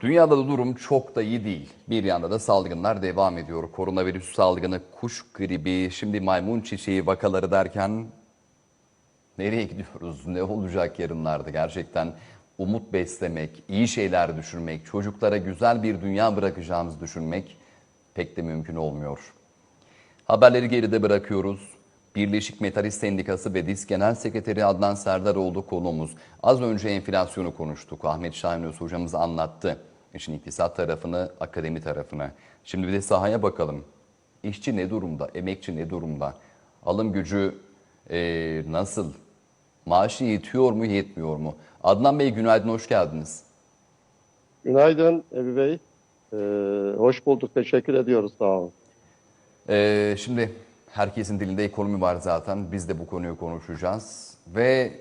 Dünyada da durum çok da iyi değil. Bir yanda da salgınlar devam ediyor. Koronavirüs salgını, kuş gribi, şimdi maymun çiçeği vakaları derken nereye gidiyoruz? Ne olacak yarınlarda? Gerçekten umut beslemek, iyi şeyler düşünmek, çocuklara güzel bir dünya bırakacağımızı düşünmek pek de mümkün olmuyor. Haberleri geride bırakıyoruz. Birleşik Metalist Sendikası ve DİSK Genel Sekreteri Adnan Serdaroğlu konuğumuz. Az önce enflasyonu konuştuk. Ahmet Şahinöz hocamız anlattı. İşin iktisat tarafını, akademi tarafını. Şimdi bir de sahaya bakalım. İşçi ne durumda, emekçi ne durumda? Alım gücü eee, nasıl? Maaşı yetiyor mu, yetmiyor mu? Adnan Bey günaydın, hoş geldiniz. Günaydın Ebi Bey. Ee, hoş bulduk. Teşekkür ediyoruz. Sağ olun. Ee, şimdi herkesin dilinde ekonomi var zaten. Biz de bu konuyu konuşacağız. Ve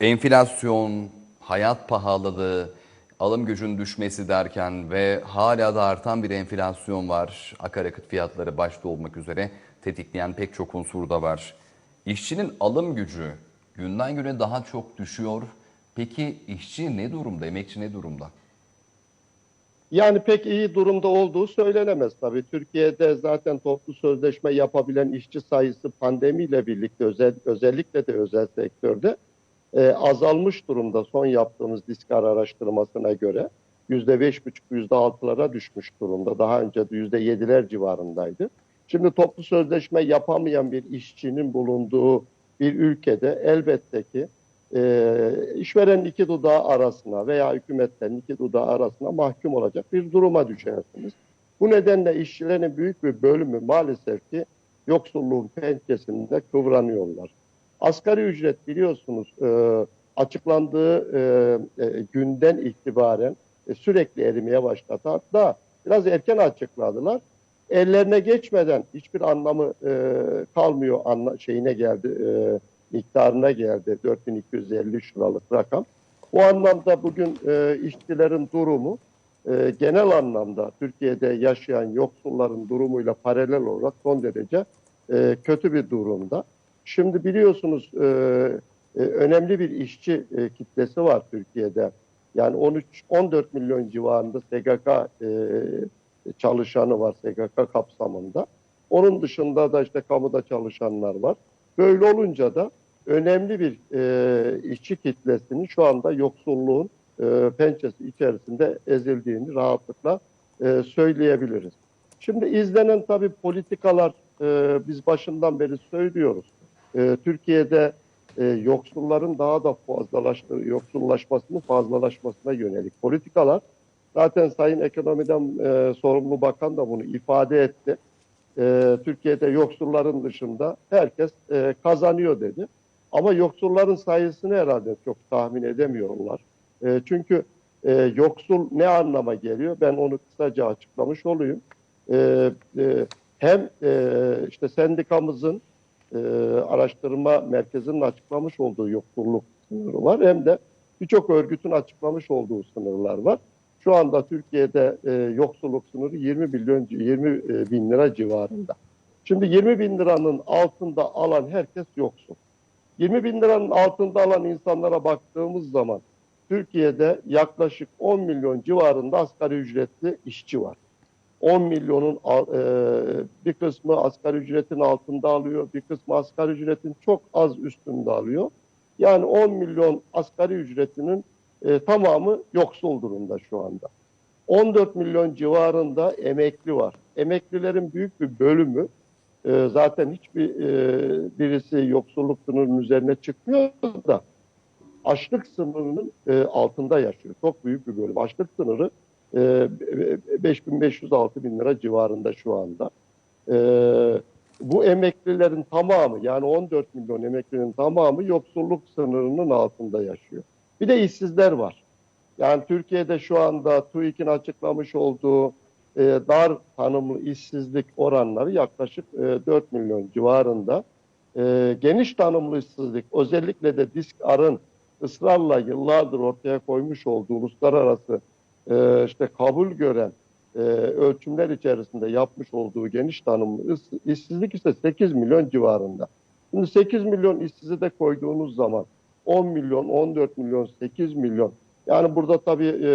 enflasyon, hayat pahalılığı, alım gücün düşmesi derken ve hala da artan bir enflasyon var. Akaryakıt fiyatları başta olmak üzere tetikleyen pek çok unsur da var. İşçinin alım gücü günden güne daha çok düşüyor. Peki işçi ne durumda, emekçi ne durumda? Yani pek iyi durumda olduğu söylenemez tabii. Türkiye'de zaten toplu sözleşme yapabilen işçi sayısı pandemiyle birlikte özel, özellikle de özel sektörde e, azalmış durumda son yaptığımız diskar araştırmasına göre. %5,5, %6'lara düşmüş durumda. Daha önce de %7'ler civarındaydı. Şimdi toplu sözleşme yapamayan bir işçinin bulunduğu bir ülkede elbette ki e, işverenin iki dudağı arasına veya hükümetlerin iki dudağı arasına mahkum olacak bir duruma düşersiniz. Bu nedenle işçilerin büyük bir bölümü maalesef ki yoksulluğun pençesinde kıvranıyorlar. Asgari ücret biliyorsunuz e, açıklandığı e, e, günden itibaren e, sürekli erimeye başladı. Hatta biraz erken açıkladılar. Ellerine geçmeden hiçbir anlamı e, kalmıyor anla, şeyine geldi, e, miktarına geldi 4253 liralık rakam. Bu anlamda bugün e, işçilerin durumu e, genel anlamda Türkiye'de yaşayan yoksulların durumuyla paralel olarak son derece e, kötü bir durumda. Şimdi biliyorsunuz e, e, önemli bir işçi e, kitlesi var Türkiye'de. Yani 13-14 milyon civarında SGK e, çalışanı var SGK kapsamında. Onun dışında da işte kamuda çalışanlar var. Böyle olunca da önemli bir e, işçi kitlesinin şu anda yoksulluğun e, pençesi içerisinde ezildiğini rahatlıkla e, söyleyebiliriz. Şimdi izlenen tabii politikalar e, biz başından beri söylüyoruz. E, Türkiye'de e, yoksulların daha da fazlalaştığı, yoksullaşmasının fazlalaşmasına yönelik politikalar. Zaten Sayın Ekonomiden e, sorumlu bakan da bunu ifade etti. E, Türkiye'de yoksulların dışında herkes e, kazanıyor dedi. Ama yoksulların sayısını herhalde çok tahmin edemiyorlar. E, çünkü e, yoksul ne anlama geliyor? Ben onu kısaca açıklamış olayım. E, e, hem e, işte sendikamızın e, araştırma merkezinin açıklamış olduğu yoksulluk sınırı var. Hem de birçok örgütün açıklamış olduğu sınırlar var. Şu anda Türkiye'de e, yoksulluk sınırı 20 milyon 20 e, bin lira civarında. Şimdi 20 bin liranın altında alan herkes yoksul. 20 bin liranın altında alan insanlara baktığımız zaman Türkiye'de yaklaşık 10 milyon civarında asgari ücretli işçi var. 10 milyonun e, bir kısmı asgari ücretin altında alıyor, bir kısmı asgari ücretin çok az üstünde alıyor. Yani 10 milyon asgari ücretinin e, tamamı yoksul durumda şu anda. 14 milyon civarında emekli var. Emeklilerin büyük bir bölümü e, zaten hiçbir e, birisi yoksulluk sınırının üzerine çıkmıyor da açlık sınırının e, altında yaşıyor. Çok büyük bir bölüm. Açlık sınırı e, 5500-6000 lira civarında şu anda. E, bu emeklilerin tamamı yani 14 milyon emeklinin tamamı yoksulluk sınırının altında yaşıyor. Bir de işsizler var. Yani Türkiye'de şu anda TÜİK'in açıklamış olduğu e, dar tanımlı işsizlik oranları yaklaşık e, 4 milyon civarında. E, geniş tanımlı işsizlik özellikle de DİSK-AR'ın ısrarla yıllardır ortaya koymuş olduğu uluslararası e, işte kabul gören e, ölçümler içerisinde yapmış olduğu geniş tanımlı işsizlik ise 8 milyon civarında. Şimdi 8 milyon işsizi de koyduğunuz zaman 10 milyon, 14 milyon, 8 milyon. Yani burada tabii e,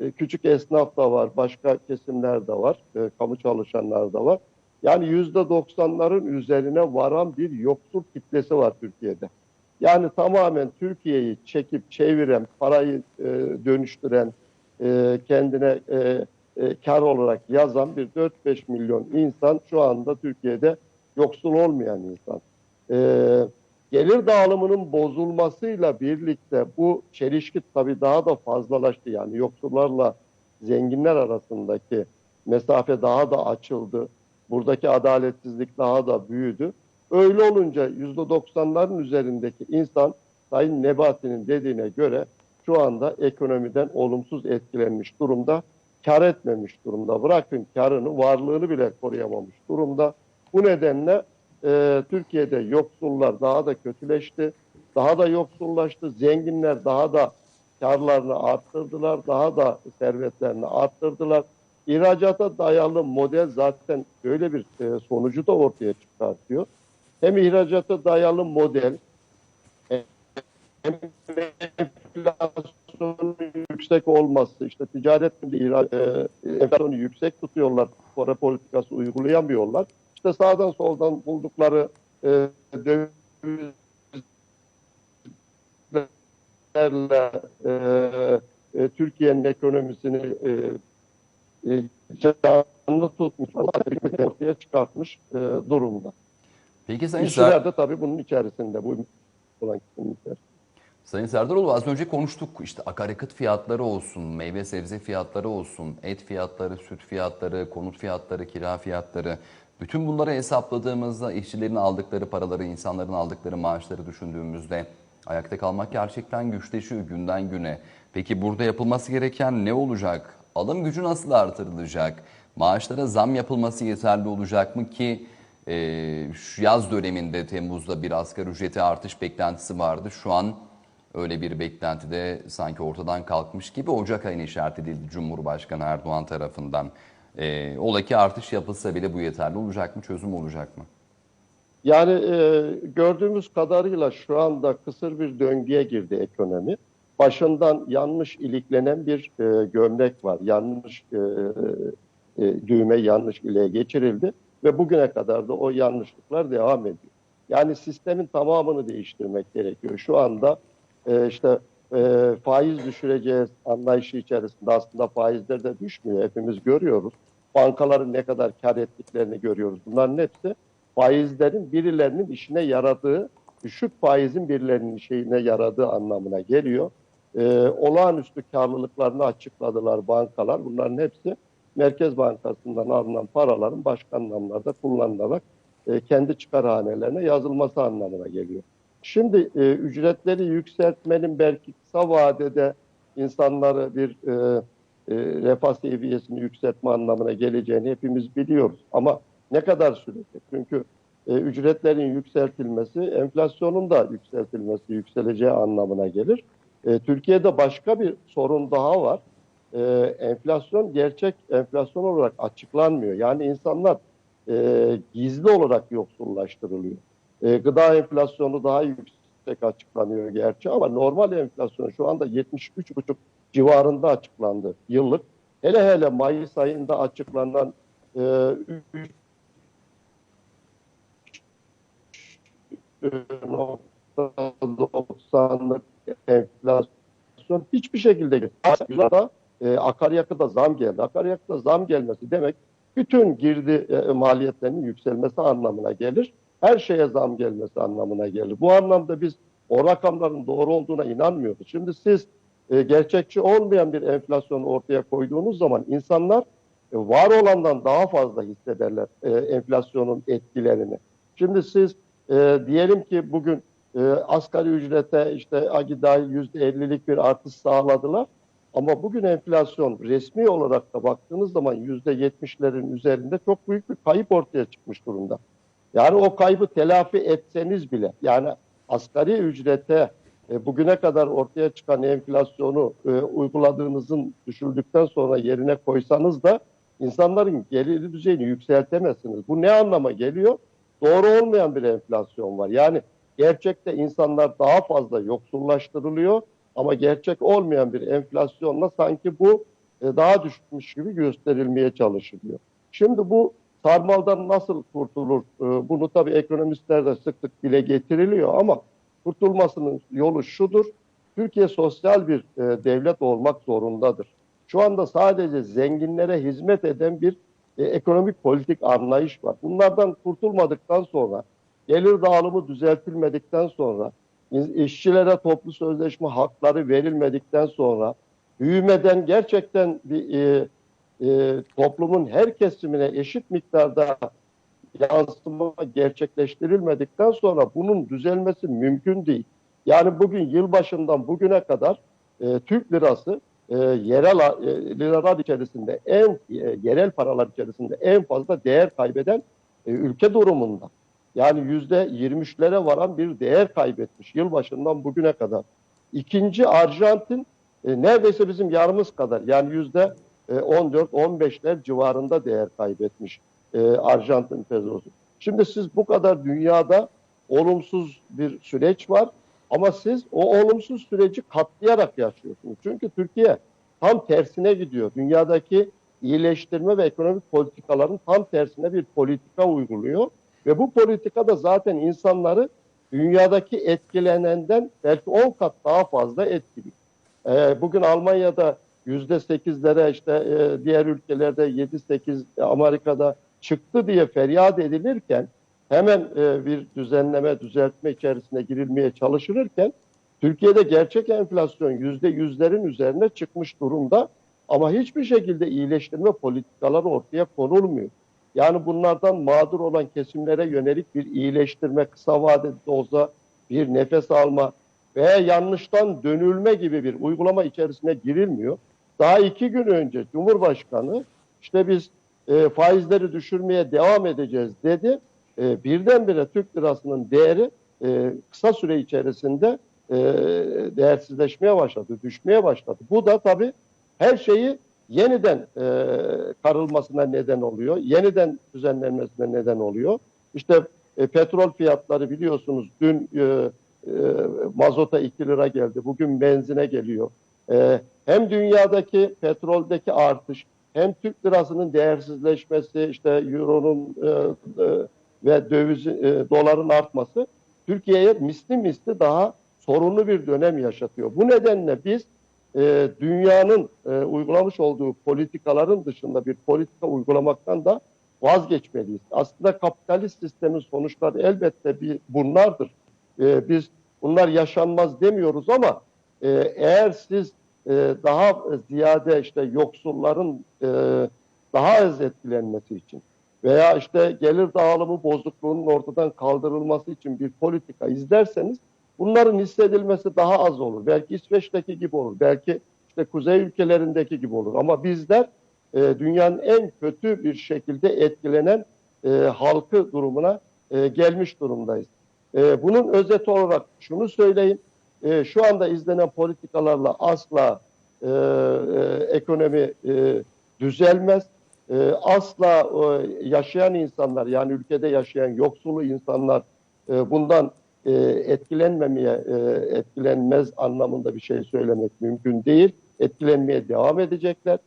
e, küçük esnaf da var, başka kesimler de var, e, kamu çalışanlar da var. Yani yüzde doksanların üzerine varan bir yoksul kitlesi var Türkiye'de. Yani tamamen Türkiye'yi çekip çeviren, parayı e, dönüştüren, e, kendine e, e, kar olarak yazan bir 4-5 milyon insan şu anda Türkiye'de yoksul olmayan insan. E, gelir dağılımının bozulmasıyla birlikte bu çelişki tabii daha da fazlalaştı. Yani yoksullarla zenginler arasındaki mesafe daha da açıldı. Buradaki adaletsizlik daha da büyüdü. Öyle olunca %90'ların üzerindeki insan Sayın Nebati'nin dediğine göre şu anda ekonomiden olumsuz etkilenmiş durumda. Kar etmemiş durumda. Bırakın karını, varlığını bile koruyamamış durumda. Bu nedenle e, Türkiye'de yoksullar daha da kötüleşti. Daha da yoksullaştı. Zenginler daha da karlarını arttırdılar. Daha da servetlerini arttırdılar. İhracata dayalı model zaten böyle bir e, sonucu da ortaya çıkartıyor. Hem ihracata dayalı model hem enflasyonun yüksek olması, işte ticaret e, enflasyonu yüksek tutuyorlar, para politikası uygulayamıyorlar. İşte sağdan soldan buldukları e, dövizlerle e, e, Türkiye'nin ekonomisini e, e, canlı tutmuş, ortaya çıkartmış e, durumda. Peki Sayın, İşçiler de tabii bunun içerisinde, bu olan kısmın içerisinde. Sayın Serdaroğlu az önce konuştuk işte akaryakıt fiyatları olsun, meyve sebze fiyatları olsun, et fiyatları, süt fiyatları, konut fiyatları, kira fiyatları. Bütün bunları hesapladığımızda işçilerin aldıkları paraları, insanların aldıkları maaşları düşündüğümüzde ayakta kalmak gerçekten güçleşiyor günden güne. Peki burada yapılması gereken ne olacak? Alım gücü nasıl artırılacak? Maaşlara zam yapılması yeterli olacak mı ki e, şu yaz döneminde Temmuz'da bir asgari ücreti artış beklentisi vardı. Şu an öyle bir beklenti de sanki ortadan kalkmış gibi Ocak ayına işaret edildi Cumhurbaşkanı Erdoğan tarafından. E, ola ki artış yapılsa bile bu yeterli olacak mı? Çözüm olacak mı? Yani e, gördüğümüz kadarıyla şu anda kısır bir döngüye girdi ekonomi. Başından yanlış iliklenen bir e, gömlek var. Yanlış e, e, düğme yanlış ile geçirildi ve bugüne kadar da o yanlışlıklar devam ediyor. Yani sistemin tamamını değiştirmek gerekiyor. Şu anda e, işte e, faiz düşüreceğiz anlayışı içerisinde aslında faizler de düşmüyor. Hepimiz görüyoruz. Bankaların ne kadar kar ettiklerini görüyoruz. Bunların hepsi faizlerin birilerinin işine yaradığı, düşük faizin birilerinin işine yaradığı anlamına geliyor. Ee, olağanüstü karlılıklarını açıkladılar bankalar. Bunların hepsi Merkez Bankası'ndan alınan paraların başka anlamlarda kullanılarak e, kendi çıkarhanelerine yazılması anlamına geliyor. Şimdi e, ücretleri yükseltmenin belki kısa vadede insanları bir e, e, refah seviyesini yükseltme anlamına geleceğini hepimiz biliyoruz. Ama ne kadar sürecek? Çünkü e, ücretlerin yükseltilmesi, enflasyonun da yükseltilmesi, yükseleceği anlamına gelir. E, Türkiye'de başka bir sorun daha var. E, enflasyon gerçek enflasyon olarak açıklanmıyor. Yani insanlar e, gizli olarak yoksullaştırılıyor. E, gıda enflasyonu daha yüksek açıklanıyor gerçi ama normal enflasyon şu anda 73,5 civarında açıklandı yıllık. Hele hele Mayıs ayında açıklanan e, 3.90'lık enflasyon hiçbir şekilde da e, akaryakıta zam geldi. Akaryakıta zam gelmesi demek bütün girdi e, maliyetlerinin yükselmesi anlamına gelir. Her şeye zam gelmesi anlamına gelir. Bu anlamda biz o rakamların doğru olduğuna inanmıyoruz. Şimdi siz e, gerçekçi olmayan bir enflasyon ortaya koyduğunuz zaman insanlar e, var olandan daha fazla hissederler e, enflasyonun etkilerini. Şimdi siz e, diyelim ki bugün e, asgari ücrete işte AGİ yüzde 50'lik bir artış sağladılar. Ama bugün enflasyon resmi olarak da baktığınız zaman yüzde 70'lerin üzerinde çok büyük bir kayıp ortaya çıkmış durumda. Yani o kaybı telafi etseniz bile yani asgari ücrete e, bugüne kadar ortaya çıkan enflasyonu e, uyguladığınızın düşürdükten sonra yerine koysanız da insanların gelir düzeyini yükseltemezsiniz. Bu ne anlama geliyor? Doğru olmayan bir enflasyon var. Yani gerçekte insanlar daha fazla yoksullaştırılıyor ama gerçek olmayan bir enflasyonla sanki bu e, daha düşmüş gibi gösterilmeye çalışılıyor. Şimdi bu sarmaldan nasıl kurtulur? E, Bunu tabii ekonomistler de sık sık dile getiriliyor ama kurtulmasının yolu şudur. Türkiye sosyal bir e, devlet olmak zorundadır. Şu anda sadece zenginlere hizmet eden bir e, ekonomik politik anlayış var. Bunlardan kurtulmadıktan sonra, gelir dağılımı düzeltilmedikten sonra, işçilere toplu sözleşme hakları verilmedikten sonra, büyümeden gerçekten bir e, e, toplumun her kesimine eşit miktarda yansıma gerçekleştirilmedikten sonra bunun düzelmesi mümkün değil. Yani bugün yılbaşından bugüne kadar e, Türk lirası e, yerel e, liralar içerisinde en e, yerel paralar içerisinde en fazla değer kaybeden e, ülke durumunda. Yani yüzde 23'lere varan bir değer kaybetmiş yılbaşından bugüne kadar. İkinci Arjantin e, neredeyse bizim yarımız kadar yani yüzde e, 14-15'ler civarında değer kaybetmiş e, Arjantin pezosu. Şimdi siz bu kadar dünyada olumsuz bir süreç var ama siz o olumsuz süreci katlayarak yaşıyorsunuz. Çünkü Türkiye tam tersine gidiyor. Dünyadaki iyileştirme ve ekonomik politikaların tam tersine bir politika uyguluyor. Ve bu politika da zaten insanları dünyadaki etkilenenden belki 10 kat daha fazla etkiliyor. Ee, bugün Almanya'da yüzde sekizlere işte e, diğer ülkelerde yedi sekiz Amerika'da çıktı diye feryat edilirken hemen e, bir düzenleme, düzeltme içerisine girilmeye çalışılırken Türkiye'de gerçek enflasyon yüzde yüzlerin üzerine çıkmış durumda ama hiçbir şekilde iyileştirme politikaları ortaya konulmuyor. Yani bunlardan mağdur olan kesimlere yönelik bir iyileştirme, kısa vadede olsa bir nefes alma veya yanlıştan dönülme gibi bir uygulama içerisine girilmiyor. Daha iki gün önce Cumhurbaşkanı işte biz e, faizleri düşürmeye devam edeceğiz dedi. E, birdenbire Türk lirasının değeri e, kısa süre içerisinde e, değersizleşmeye başladı, düşmeye başladı. Bu da tabii her şeyi yeniden e, karılmasına neden oluyor, yeniden düzenlenmesine neden oluyor. İşte e, petrol fiyatları biliyorsunuz dün e, e, mazota 2 lira geldi, bugün benzine geliyor. E, hem dünyadaki petroldeki artış, hem Türk lirasının değersizleşmesi, işte euronun e, e, ve döviz e, doların artması Türkiye'ye misli misli daha sorunlu bir dönem yaşatıyor. Bu nedenle biz e, dünyanın e, uygulamış olduğu politikaların dışında bir politika uygulamaktan da vazgeçmeliyiz. Aslında kapitalist sistemin sonuçları elbette bir bunlardır. E, biz bunlar yaşanmaz demiyoruz ama e, eğer siz e, daha ziyade işte yoksulların e, daha az etkilenmesi için veya işte gelir dağılımı bozukluğunun ortadan kaldırılması için bir politika izlerseniz bunların hissedilmesi daha az olur. Belki İsveç'teki gibi olur. Belki işte kuzey ülkelerindeki gibi olur. Ama bizler e, dünyanın en kötü bir şekilde etkilenen e, halkı durumuna e, gelmiş durumdayız. E, bunun özeti olarak şunu söyleyeyim. E, şu anda izlenen politikalarla asla e, e, ekonomi e, düzelmez. E, asla e, yaşayan insanlar yani ülkede yaşayan yoksulu insanlar e, bundan e, etkilenmemeye, e, etkilenmez anlamında bir şey söylemek mümkün değil. Etkilenmeye devam edecekler.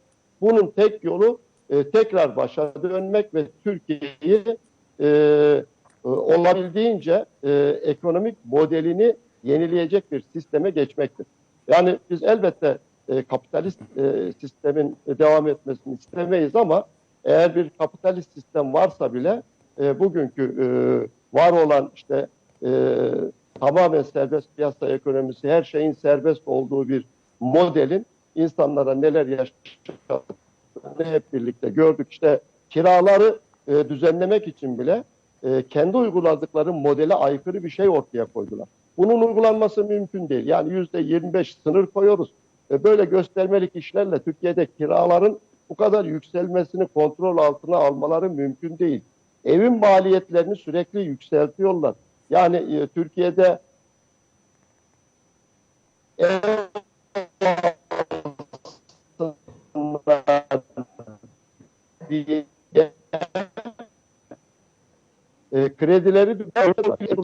Bunun tek yolu e, tekrar başa dönmek ve Türkiye'yi e, olabildiğince e, ekonomik modelini yenileyecek bir sisteme geçmektir. Yani biz elbette e, kapitalist e, sistemin devam etmesini istemeyiz ama eğer bir kapitalist sistem varsa bile e, bugünkü e, var olan işte e, tamamen serbest piyasa ekonomisi, her şeyin serbest olduğu bir modelin insanlara neler yaşattığını hep birlikte gördük. İşte kiraları e, düzenlemek için bile e, kendi uyguladıkları modele aykırı bir şey ortaya koydular. Bunun uygulanması mümkün değil. Yani yüzde 25 sınır koyuyoruz. E, böyle göstermelik işlerle Türkiye'de kiraların bu kadar yükselmesini kontrol altına almaları mümkün değil. Evin maliyetlerini sürekli yükseltiyorlar. Yani e, Türkiye'de ev e, kredileri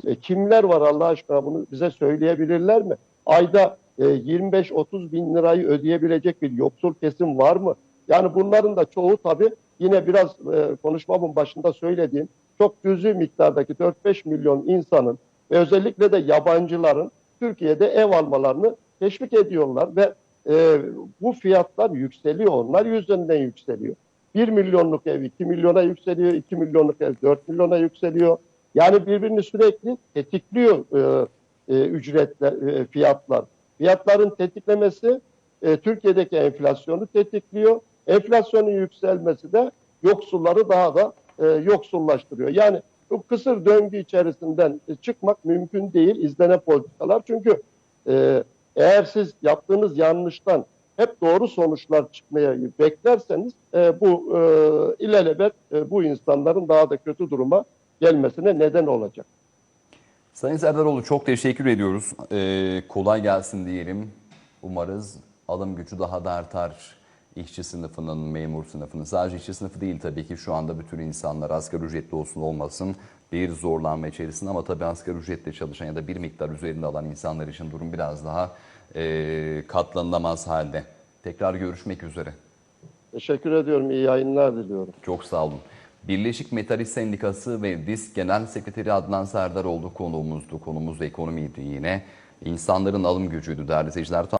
e, kimler var Allah aşkına bunu bize söyleyebilirler mi? Ayda e, 25-30 bin lirayı ödeyebilecek bir yoksul kesim var mı? Yani bunların da çoğu tabii yine biraz e, konuşmamın başında söylediğim çok cüzi miktardaki 4-5 milyon insanın ve özellikle de yabancıların Türkiye'de ev almalarını teşvik ediyorlar ve e, bu fiyatlar yükseliyor. Onlar yüzünden yükseliyor. 1 milyonluk ev 2 milyona yükseliyor, 2 milyonluk ev 4 milyona yükseliyor. Yani birbirini sürekli tetikliyor e, e, ücretler, e, fiyatlar. Fiyatların tetiklemesi e, Türkiye'deki enflasyonu tetikliyor. Enflasyonun yükselmesi de yoksulları daha da e, yoksullaştırıyor. Yani bu kısır döngü içerisinden e, çıkmak mümkün değil izlenen politikalar. Çünkü e, eğer siz yaptığınız yanlıştan hep doğru sonuçlar çıkmaya beklerseniz e, bu e, ilelebet e, bu insanların daha da kötü duruma gelmesine neden olacak. Sayın Serdaroğlu çok teşekkür ediyoruz. Ee, kolay gelsin diyelim. Umarız alım gücü daha da artar. İşçi sınıfının, memur sınıfının, sadece işçi sınıfı değil tabii ki şu anda bütün insanlar asgari ücretli olsun olmasın bir zorlanma içerisinde ama tabii asgari ücretle çalışan ya da bir miktar üzerinde alan insanlar için durum biraz daha e, katlanılamaz halde. Tekrar görüşmek üzere. Teşekkür ediyorum. İyi yayınlar diliyorum. Çok sağ olun. Birleşik Metalist Sendikası ve DİSK Genel Sekreteri Adnan Serdaroğlu konuğumuzdu. Konumuz ekonomiydi yine. İnsanların alım gücüydü değerli seyirciler.